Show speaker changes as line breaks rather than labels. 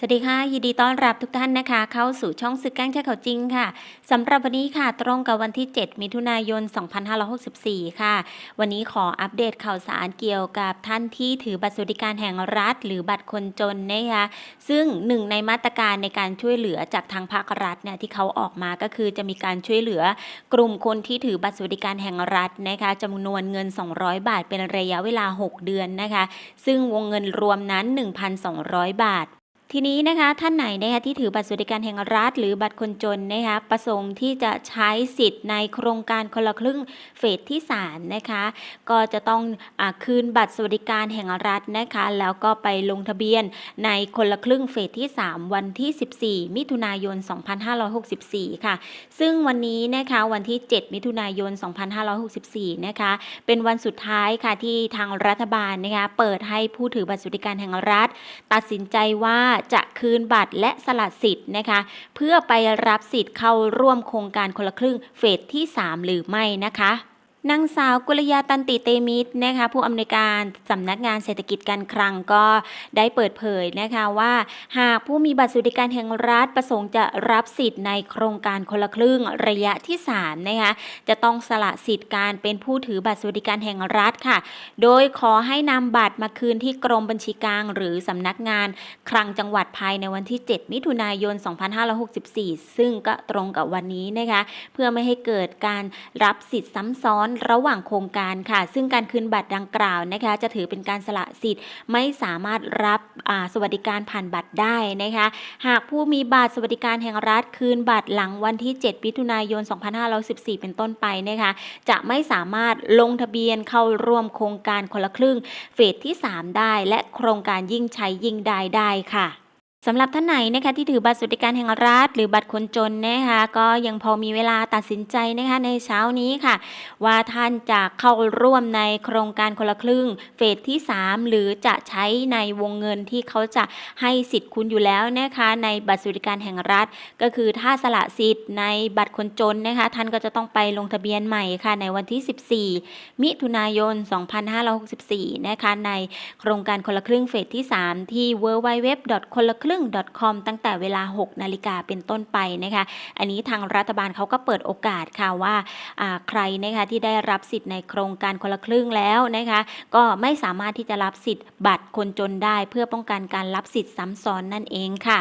สวัสดีค่ะ ยินดีต้อนรับทุกท่านนะคะ เข้าสู่ช่องสึกแก้งแช่ข่าวจริงค่ะสำหรับวันนี้ค่ะ ตรงกับวันที่ 7 มิถุนายน 2564 ค่ะ วันนี้ขออัปเดตข่าวสารเกี่ยวกับท่านที่ถือบัตรสวัสดิการแห่งรัฐ หรือบัตรคนจนนะคะซึ่งหนึ่งในมาตรการในการช่วยเหลือจากทางภาครัฐเนี่ยที่เขาออกมาก็คือจะมีการช่วยเหลือกลุ่มคนที่ถือบัตรสวัสดิการแห่งรัฐนะคะจำนวนเงิน 200 บาท เป็นระยะเวลา 6 เดือนนะคะ ซึ่งวงเงินรวมนั้น 1,200 บาท ทีนี้นะคะท่านไหนนะคะที่ถือบัตรสวัสดิการแห่งรัฐ หรือบัตรคนจนนะคะประสงค์ที่จะใช้สิทธิ์ในโครงการคนละครึ่งเฟสที่3นะคะก็จะต้องอคืนบัตรสวัสดิการแห่งรัฐนะคะแล้วก็ไปลงทะเบียนในคนละครึ่งเฟสที่ 3 วันที่ 14 มิถุนายน 2564 ค่ะ ซึ่งวันนี้นะคะวันที่ 7 มิถุนายน 2564 นะคะเป็นวันสุดท้ายค่ะที่ทางรัฐบาลนะคะเปิดให้ผู้ถือบัตรสวัสดิการแห่งรัฐ ตัดสินใจว่าจะคืนบัตรและสละสิทธิ์นะคะ เพื่อไปรับสิทธิ์เข้าร่วมโครงการคนละครึ่งเฟสที่ 3 หรือไม่นะคะ นางสาวกุลยาตันติเตมิตรนะคะผู้อำนวยการสำนักงานเศรษฐกิจการคลังก็ได้เปิดเผยนะคะว่า หากผู้มีบัตรสวัสดิการแห่งรัฐประสงค์จะรับสิทธิ์ในโครงการคนละครึ่งระยะที่3นะคะจะต้องสละสิทธิ์การเป็นผู้ถือบัตรสวัสดิการแห่งรัฐค่ะ โดยขอให้นำบัตรมาคืนที่กรมบัญชีกลาง หรือสำนักงานคลังจังหวัดภายในวันที่ 7 มิถุนายน 2564 ซึ่งก็ตรงกับวันนี้นะคะเพื่อไม่ให้เกิดการรับสิทธิ์ซ้ำซ้อนระหว่างโครงการค่ะ ซึ่งการคืนบัตรดังกล่าวนะคะ จะถือเป็นการสละสิทธิ์ ไม่สามารถรับสวัสดิการผ่านบัตรได้นะคะ หากผู้มีบัตรสวัสดิการแห่งรัฐคืนบัตรหลังวันที่ 7 มิถุนายน 2514 เป็นต้นไปนะคะ จะไม่สามารถลงทะเบียนเข้าร่วมโครงการคนละครึ่ง เฟสที่ 3 ได้ และโครงการยิ่งใช้ยิ่งได้ได้ค่ะ สำหรับท่านไหนนะคะที่ถือบัตรสวัสดิการแห่งรัฐ หรือบัตรคนจนนะคะก็ยังพอมีเวลาตัดสินใจนะคะในเช้านี้ค่ะ ว่าท่านจะเข้าร่วมในโครงการคนละครึ่งเฟสที่ 3 หรือจะใช้ในวงเงินที่เขาจะให้สิทธิ์คุณอยู่แล้วนะคะในบัตรสวัสดิการแห่งรัฐ ก็คือถ้าสละสิทธิ์ในบัตรคนจนนะคะท่านก็จะต้องไปลงทะเบียนใหม่ค่ะในวันที่ 14 มิถุนายน 2564นะคะในโครงการคนละครึ่งเฟสที่ 3 ที่ www. คนละครึ่ง .com ตั้งแต่เวลา 6 นาฬิกาเป็นต้นไปนะคะอันนี้ทางรัฐบาลเขาก็เปิดโอกาสค่ะว่าใครนะคะที่ได้รับสิทธิ์ในโครงการคนละครึ่งแล้วนะคะก็ไม่สามารถที่จะรับสิทธิ์บัตรคนจนได้ เพื่อป้องกันการรับสิทธิ์ซ้ำซ้อนนั่นเองค่ะ